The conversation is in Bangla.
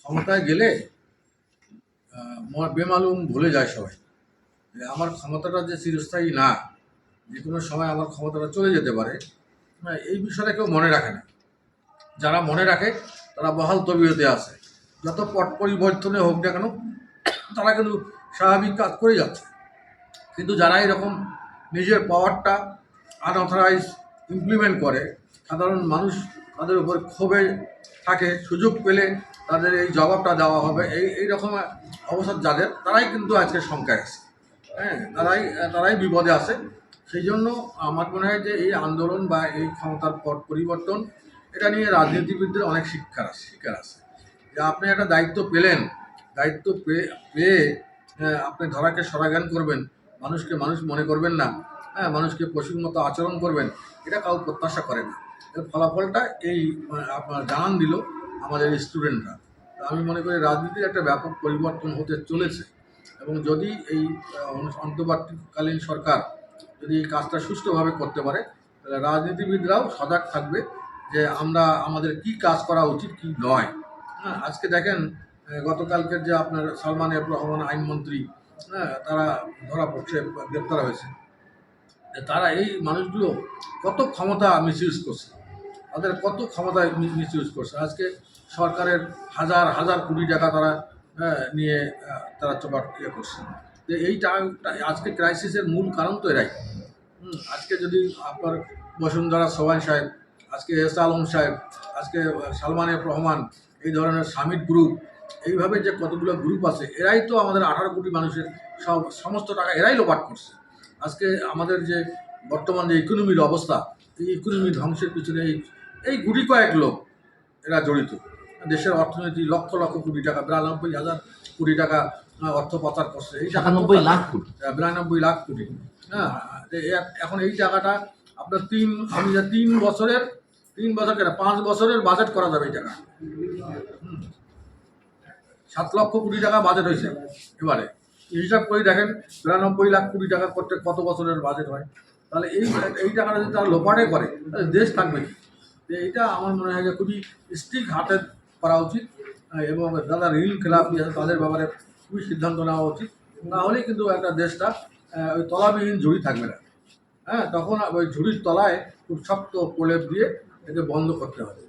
ক্ষমতায় গেলে বেমালুম ভুলে যায় সবাই। আমার ক্ষমতাটা যে চিরস্থায়ী না, যে কোনো সময় আমার ক্ষমতাটা চলে যেতে পারে এই বিষয়টা কেউ মনে রাখে না। যারা মনে রাখে, তারা বহাল তবিয়তে আছে। যত পট পরিবর্তনে হোক না কেন, তারা কিন্তু স্বাভাবিক কাজ করে যাচ্ছে। কিন্তু যারা এরকম নিজের পাওয়ারটা আনঅথরাইজ ইমপ্লিমেন্ট করে সাধারণ মানুষ তাদের উপর ক্ষোভে থাকে সুযোগ পেলে তাদের এই জবাবটা দেওয়া হবে। এই এই রকম অবস্থা যাদের তারাই কিন্তু আজকে শঙ্কায় আছে। হ্যাঁ তারাই তারাই বিপদে আছে। সেই জন্য আমার মনে হয় যে এই আন্দোলন বা এই ক্ষমতার পট পরিবর্তন এটা নিয়ে রাজনীতিবিদদের অনেক শিক্ষার আছে শিক্ষার আছে। যে আপনি একটা দায়িত্ব পেলেন দায়িত্ব পেয়ে পেয়ে হ্যাঁ, আপনি ধরাকে সরাগান করবেন মানুষকে মানুষ মনে করবেন না হ্যাঁ মানুষকে পশুর মতো আচরণ করবেন এটা কাউ প্রত্যাশা করে না। ফলাফলটা এই আপনার জানান দিল আমাদের স্টুডেন্টরা। আমি মনে করি রাজনীতির একটা ব্যাপক পরিবর্তন হতে চলেছে এবং যদি এই অন্তর্বর্তীকালীন সরকার যদি এই কাজটা সুষ্ঠুভাবে করতে পারে, তাহলে রাজনীতিবিদরাও সজাগ থাকবে যে আমরা আমাদের কি কাজ করা উচিত, কি নয়। হ্যাঁ আজকে দেখেন গতকালকের যে আপনার সালমান এফ রহমান আইনমন্ত্রী হ্যাঁ তারা ধরা পড়ছে, গ্রেপ্তার হয়েছে। তারা এই মানুষগুলো কত ক্ষমতা মিসইউজ করছে। তাদের কত ক্ষমতা মিসইউজ করছে। আজকে সরকারের হাজার হাজার কোটি টাকা তারা হ্যাঁ, নিয়ে তারা চোপাট ইয়ে করছে। যে এই টাকা আজকে ক্রাইসিসের মূল কারণ তো এরাই। আজকে যদি আপনার বসুন্ধরা সোহান সাহেব আজকে এস আলম সাহেব আজকে সালমান এফ রহমান এই ধরনের সামিট গ্রুপ এইভাবে যে কতগুলো গ্রুপ আছে এরাই তো আমাদের আঠারো কোটি মানুষের সব সমস্ত টাকা এরাই লোপাট করছে। আজকে আমাদের যে বর্তমান যে ইকোনমির অবস্থা এই ইকোনমি ধ্বংসের পিছনে এই এই গুটি কয়েক লোক এরা জড়িত। দেশের অর্থনীতি লক্ষ লক্ষ কোটি টাকা বিরানব্বই হাজার কোটি টাকা অর্থ পাচার করছে। এই টাকা সাতানব্বই লাখ কোটি। আহ, বিরানব্বই লাখ কোটি। হ্যাঁ এখন এই টাকাটা আপনার তিন আমি যা তিন বছরের তিন বছর কেন? পাঁচ বছরের বাজেট করা যাবে এই টাকা। সাত লক্ষ কোটি টাকা বাজেট হয়েছে এবারে। হিসাব করে দেখেন, বিরানব্বই লাখ কোটি টাকা করতে কত বছরের বাজেট হয়। তাহলে এই এই টাকাটা যদি তারা লোপাটে করে, তাহলে দেশ থাকবে কি? এইটা আমার মনে হয় যে খুবই স্ট্রিক হাতে করা উচিত এবং যারা ঋণ খেলাপি আছে তাদের ব্যাপারে খুবই সিদ্ধান্ত নেওয়া উচিত। তাহলেই কিন্তু একটা দেশটা ওই তলাবিহীন ঝুড়ি থাকবে না। হ্যাঁ তখন ওই ঝুড়ির তলায় খুব শক্ত প্রলেপ দিয়ে একে বন্ধ করতে হবে।